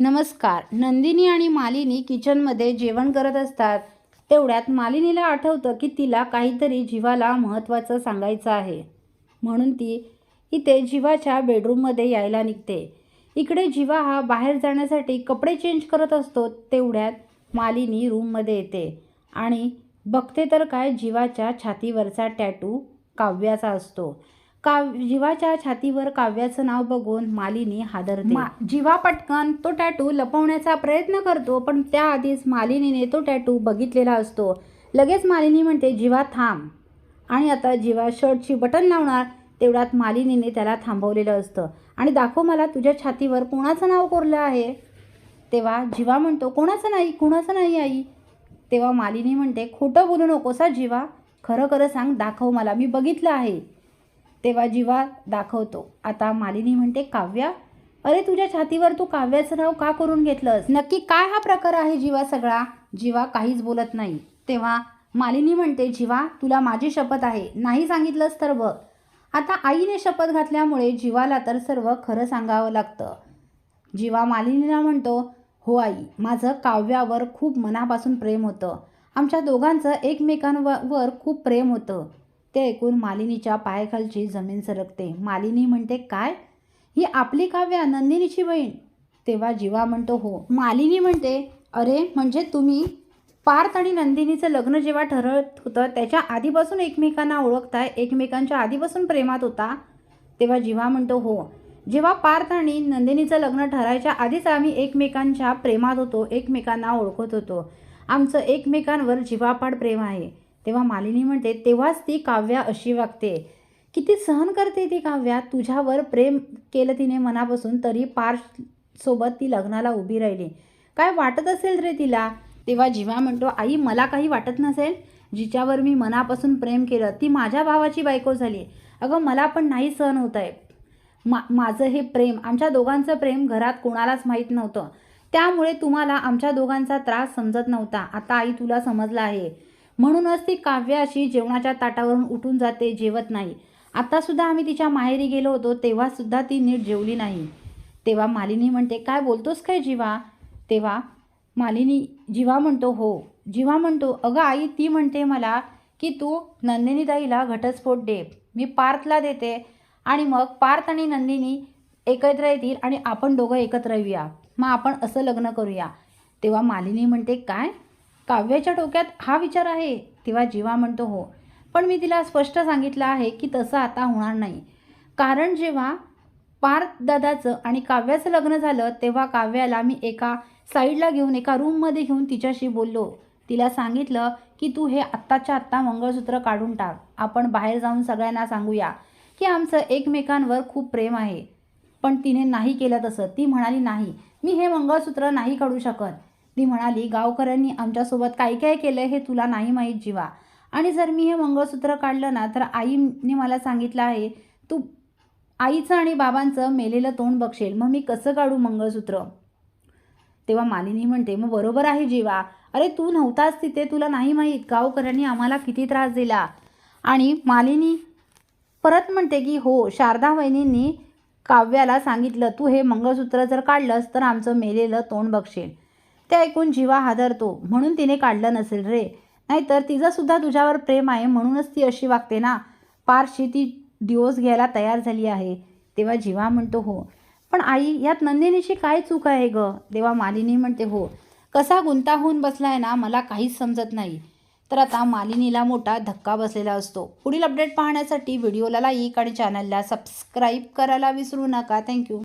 नमस्कार. नंदिनी आणि मालिनी किचनमध्ये जेवण करत असतात. तेवढ्यात मालिनीला आठवतं की तिला काहीतरी जीवाला महत्त्वाचं सांगायचं आहे. म्हणून ती इथे जीवाच्या बेडरूममध्ये यायला निघते. इकडे जीवा हा बाहेर जाण्यासाठी कपडे चेंज करत असतो तेवढ्यात मालिनी रूममध्ये येते. आणि बघते तर काय जीवाच्या छातीवरचा टॅटू काव्याचा असतो. काव जीवाच्या छातीवर काव्याचं नाव बघून मालिनी हादरते. मा- जीवा पटकन तो टॅटू लपवण्याचा प्रयत्न करतो पण त्याआधीच मालिनीने तो टॅटू बघितलेला असतो. लगेच मालिनी म्हणते जीवा थांब. आणि आता जीवा शर्टची बटन लावणार तेवढ्यात मालिनीने त्याला थांबवलेलं असतं. आणि दाखव मला तुझ्या छातीवर कोणाचं नाव कोरलं आहे? तेव्हा जीवा म्हणतो कोणाचं नाही कोणाचं नाही आई? तेव्हा मालिनी म्हणते खोटं बोलू नकोसा जीवा. खरं खरं सांग दाखव मला मी बघितलं आहे. तेव्हा जीवा दाखवतो. आता मालिनी म्हणते काव्या अरे तुझ्या छातीवर तू काव्याचं नाव का करून घेतलंस? नक्की काय हा प्रकार आहे जीवा सगळा? जीवा काहीच बोलत नाही. तेव्हा मालिनी म्हणते जीवा तुला माझी शपथ आहे. नाही सांगितलंस तर बघ. आता आईने शपथ घातल्यामुळे जीवाला तर सर्व खरं सांगावं लागतं. जीवा मालिनीला म्हणतो हो आई माझं काव्यावर खूप मनापासून प्रेम होतं. आमच्या दोघांचं एकमेकांवर खूप प्रेम होतं. ते ऐकून मालिनीच्या पायाखालची जमीन सरकते. मालिनी म्हणते काय? ही आपली काव्या नंदिनीची बहीण. तेव्हा जीवा म्हणतो हो. मालिनी म्हणते अरे म्हणजे तुम्ही पार्थ आणि नंदिनीचं लग्न जेव्हा ठरत होतं त्याच्या आधीपासून एकमेकांना ओळखताय एकमेकांच्या आधीपासून प्रेमात होता? तेव्हा जीवा म्हणतो हो. जेव्हा पार्थ आणि नंदिनीचं लग्न ठरायच्या आधीच आम्ही एकमेकांच्या प्रेमात होतो एकमेकांना ओळखत होतो. आमचं एकमेकांवर जीवापाड प्रेम आहे. तेव्हा मालिनी म्हणते तेव्हाच ती काव्या अशी वागते. किती सहन करते ती काव्या? तुझ्यावर प्रेम केलं तिने मनापासून तरी पार्शसोबत ती लग्नाला उभी राहिली. काय वाटत असेल रे तिला? तेव्हा जीवा म्हणतो आई मला काही वाटत नसेल. जिच्यावर मी मनापासून प्रेम केलं ती माझ्या भावाची बायको झाली. अगं मला पण नाही सहन होत आहे. मा माझं हे प्रेम आमच्या दोघांचं प्रेम घरात कोणालाच माहीत नव्हतं. त्यामुळे तुम्हाला आमच्या दोघांचा त्रास समजत नव्हता. आता आई तुला समजला आहे. म्हणूनच ती काव्य अशी जेवणाच्या ताटावरून उठून जाते जेवत नाही. आत्तासुद्धा आम्ही तिच्या माहेरी गेलो होतो तेव्हासुद्धा ती नीट जेवली नाही. तेव्हा मालिनी म्हणते काय बोलतोस काय जीवा? तेव्हा मालिनी जीवा म्हणतो हो. जीवा म्हणतो अगं आई ती म्हणते मला की तू नंदिनीताईला घटस्फोट दे. मी पार्थला देते आणि मग पार्थ आणि नंदिनी एकत्र येतील आणि आपण दोघं एकत्र येऊया. मग आपण असं लग्न करूया. तेव्हा मालिनी म्हणते काय? काव्याच्या डोक्यात हा विचार आहे तेव्हा जीवा म्हणतो हो. पण मी तिला स्पष्ट सांगितलं आहे की तसं आता होणार नाही. कारण जेव्हा पार्थ दादाचं आणि काव्याचं लग्न झालं तेव्हा काव्याला मी एका साईडला घेऊन एका रूममध्ये घेऊन तिच्याशी बोललो. तिला सांगितलं की तू हे आत्ताच्या आत्ता मंगळसूत्र काढून टाक. आपण बाहेर जाऊन सगळ्यांना सांगूया की आमचं एकमेकांवर खूप प्रेम आहे. पण तिने नाही केलं तसं. ती म्हणाली नाही. मी हे मंगळसूत्र नाही काढू शकत. ती म्हणाली गावकऱ्यांनी आमच्यासोबत काय काय केलं हे तुला नाही माहीत जीवा. आणि जर मी हे मंगळसूत्र काढलं ना तर आईने मला सांगितलं आहे तू आईचं आणि बाबांचं मेलेलं तोंड बघशील. मग मी कसं काढू मंगळसूत्र? तेव्हा मालिनी म्हणते मग बरोबर आहे जीवा. अरे तू नव्हताच तिथे तुला नाही माहीत. गावकऱ्यांनी आम्हाला किती त्रास दिला. आणि मालिनी परत म्हणते की हो शारदा वहिनींनी काव्याला सांगितलं तू हे मंगळसूत्र जर काढलंस तर आमचं मेलेलं तोंड बघशील. ते ऐकून जीवा हादरतो. म्हणून तिने काढलं नसेल रे. नाहीतर तिचंसुद्धा तुझ्यावर प्रेम आहे म्हणूनच ती अशी वागते ना. पारशी ती दिवस घ्यायला तयार झाली आहे. तेव्हा जीवा म्हणतो हो. पण आई यात नंदिनीची काय चूक आहे ग? तेव्हा मालिनी म्हणते हो. कसा गुंता होऊन बसलाय ना मला काहीच समजत नाही. तर आता मालिनीला मोठा धक्का बसलेला असतो. पुढील अपडेट पाहण्यासाठी व्हिडिओला लाईक आणि चॅनलला सबस्क्राईब करायला विसरू नका. थँक्यू.